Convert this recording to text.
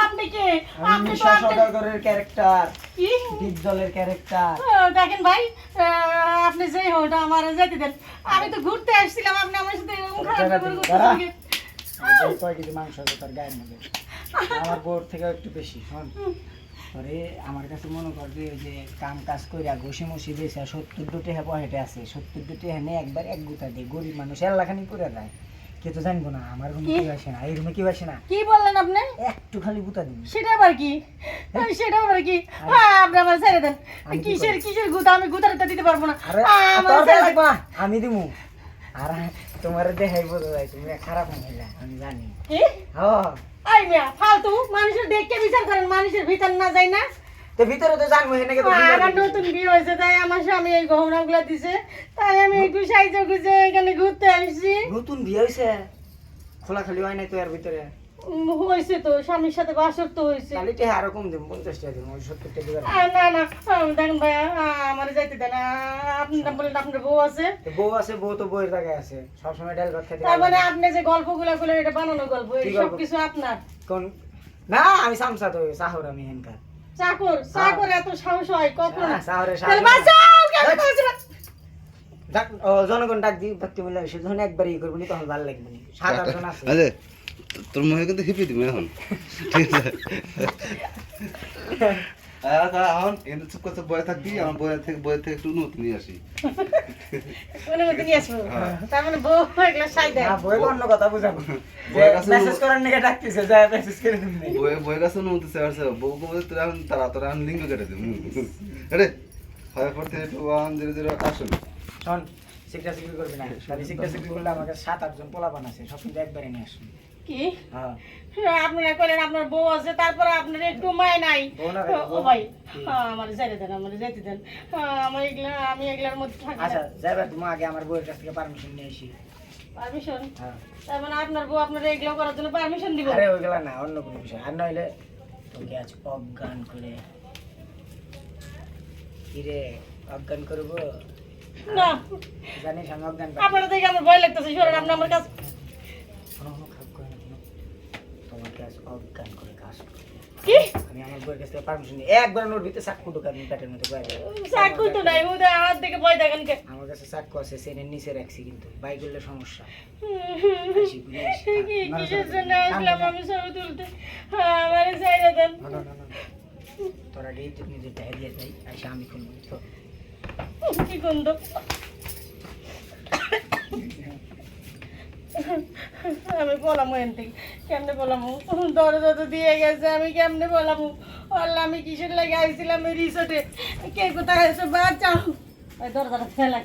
আপনি ক্যারেক্টার দলের ক্যারেক্টার দেখেন ভাই আপনি যেই হোটা আমার যেতে দেন আমি তো ঘুরতে আসছিলাম আপনি আমার সাথে মাংস আমার বোর থেকে একটু বেশি শোন পরে আমার কাছে মনে কর যে ওই যে কাম কাজ কইরা ঘষি মসি বেছে সত্তর দুটি হ্যাঁ হেঁটে আছে সত্তর দুটি হ্যাঁ একবার এক গুতা দিয়ে গরিব মানুষ এলাখানি করে কে তো জানব না আমার রুমে কি? আসে না এই রুমে কি আসে না। কি বললেন আপনি? একটু খালি গুতা দিবি সেটা আবার কি? সেটা আবার কি? হ্যাঁ, আপনি আমার ছেড়ে দেন। কিসের কিসের গুতা? আমি গুতাটা দিতে পারব না। দেন। আমি দিমু। আর তোমার দেখাই বোঝা যায় তুমি খারাপ মহিলা আমি জানি। হ্যাঁ আই মিয়া ফালতু মানুষের দেখে বিচার করেন মানুষের ভিতর না যায় না। তো ভিতরে তো জানব তো আমার নতুন বিয়ে হয়েছে তাই আমার স্বামী এই গহনাগুলা দিছে। তাই আমি একটু সাইজে গুজে এখানে ঘুরতে আসছি। নতুন বিয়ে হয়েছে? খোলা খালি হয় নাই তো এর ভিতরে? হয়েছে তো স্বামীর সাথে বাসর তো হয়েছে। তাহলে টেহা আরও কম পঞ্চাশ টাকা সত্তর টাকা না না দেখেন ভাইয়া আমার যাইতে দেন বলেন আপনার বউ আছে? বউ আছে বউ তো বউয়ের জায়গায় আছে। সবসময় ডাল ভাত খেতে তার মানে আপনি যে গল্পগুলো গুলো এটা বানানো গল্প এই সব কিছু আপনার? কোন? না আমি সামসা তো সাহর আমি হেনকার চাকর চাকর এত সাহস হয় কখন? হ্যাঁ, সাহরে সাহস জনগণ ডাক সে যখন একবার ই করব তখন ভালো লাগবে নি। সাত আছে। তোর মনে কিন্তু হিপি দিবি এখন? ঠিক আছে। আচ্ছা, এখন এনে চুপ বয়ে থাকবি আমার থেকে বইয়ের থেকে একটু অনুমতি নিয়ে আসি। অনুমতি নিয়ে আসব। হ্যাঁ। তার মানে বউ এগুলো সাই দেয়। বই অন্য কথা বুঝাবো। মেসেজ করার নাকি ডাকতেছে যায় মেসেজ করে দিবি। বইয়ে বইয়ের কাছে অনুমতি চাইছে বউ বলতে তোরা এখন তারা তোরা লিঙ্গ কেটে দিবি আরে হয় ফোর থেকে টু ওয়ান জিরো জিরো আসুন। শোন শিক্ষা শিক্ষি করবি না। করলে আমাকে সাত আটজন পোলাপান আছে সব কিন্তু একবারে নিয়ে আসুন। কি? আপনারা করেন আপনার বউ আছে তারপরে আপনার একটু মায় নাই। বউ না রে, ও ভাই আমার যেতে দেন আমার যেতে দেন। আমার এগুলা আমি এগুলার মধ্যে থাকি আচ্ছা যাবে তুমি আগে আমার বউয়ের কাছ থেকে পারমিশন নিয়ে আসি। পারমিশন হ্যাঁ। তার মানে আপনার বউ আপনার এগুলো করার জন্য পারমিশন দিব? আরে ওইগুলা না অন্য কোনো বিষয়। আর নইলে তোকে আজ অজ্ঞান করে কিরে অজ্ঞান করব? না। জানিস আমি অজ্ঞান। আপনারা দেখে আমার ভয় লাগতেছে সরেন আপনি আমার কাছে শোনো, শোনো, খারাপ করে না, শোনো। তোমাকে আজ অজ্ঞান করে কাজ করব। কি আমি আমার কাছ থেকে পারমিশন নিয়ে। একবার নোট ভিতরে চাকু ঢুকা পেটের মধ্যে বাইরে চাকু তো নাই ভয় দেখেন কে আমার কাছে চাকু আছে সেনের নিচে রাখছি কিন্তু বাইক করলে সমস্যা। কি কিসের জন্য আসলাম আমি ছবি তুলতে? আমার দেন। তোরা তুই নিজের দিয়ে যাই আমি খুলবো কি গন্ধ? আমি বলামো এন থেকে কেমনে বলামো? দরজা তো দিয়ে গেছে, আমি কেমনে বলামো? বললাম আমি কিসের লাগে আইছিলাম এই রিসোর্টে কে কোথায় এসে বাঁচাও। দরজাটা ফেলা